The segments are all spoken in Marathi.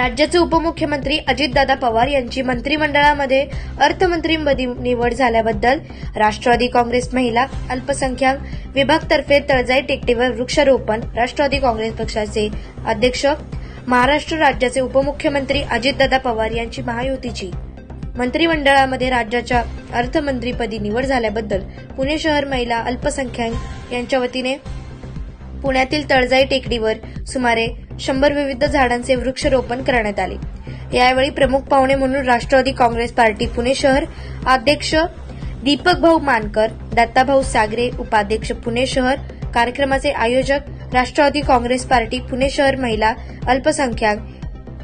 राज्याचे उपमुख्यमंत्री अजितदादा पवार यांची मंत्रिमंडळामध्ये अर्थमंत्रीपदी निवड झाल्याबद्दल राष्ट्रवादी काँग्रेस महिला अल्पसंख्याक विभागतर्फे तळजाई टेकडीवर वृक्षारोपण राष्ट्रवादी काँग्रेस पक्षाचे अध्यक्ष महाराष्ट्र राज्याचे उपमुख्यमंत्री अजितदादा पवार यांची महायुतीची मंत्रिमंडळामध्ये राज्याच्या अर्थमंत्रीपदी निवड झाल्याबद्दल पुणे शहर महिला अल्पसंख्याक यांच्या वतीने पुण्यातील तळजाई टेकडीवर सुमारे शंभर विविध झाडांचे वृक्षरोपण करण्यात आले. यावेळी प्रमुख पाहुणे म्हणून राष्ट्रवादी काँग्रेस पार्टी पुणे शहर अध्यक्ष दीपक भाऊ मानकर दत्ताभाऊ सागरे उपाध्यक्ष पुणे शहर कार्यक्रमाचे आयोजक राष्ट्रवादी काँग्रेस पार्टी पुणे शहर महिला अल्पसंख्याक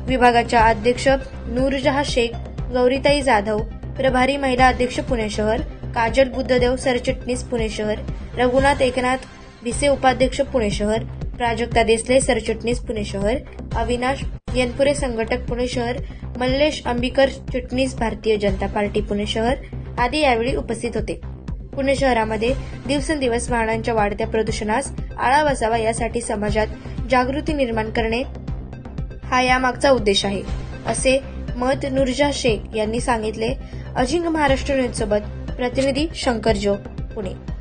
विभागाच्या अध्यक्ष नूरजहा शेख गौरीताई जाधव प्रभारी महिला अध्यक्ष पुणे शहर काजल बुद्धदेव सरचिटणीस पुणे शहर रघुनाथ एकनाथ भिसे उपाध्यक्ष पुणे शहर प्राजक्ता देसले सरचिटणीस पुणे शहर. अविनाश यनपुरे संघटक पुणे शहर. मल्लेश अंबिकर चिटणीस भारतीय जनता पार्टी पुणे शहर. आदी यावेळी उपस्थित होते. पुणे शहरामध्ये दिवसेंदिवस वाहनांच्या वाढत्या प्रदूषणास आळा बसावा यासाठी समाजात जागृती निर्माण करणे हा यामागचा उद्देश आहे असे मत नुरजा शेख यांनी सांगितले. अजिंग महाराष्ट्र न्यूज सोबत प्रतिनिधी शंकर जो पुणे.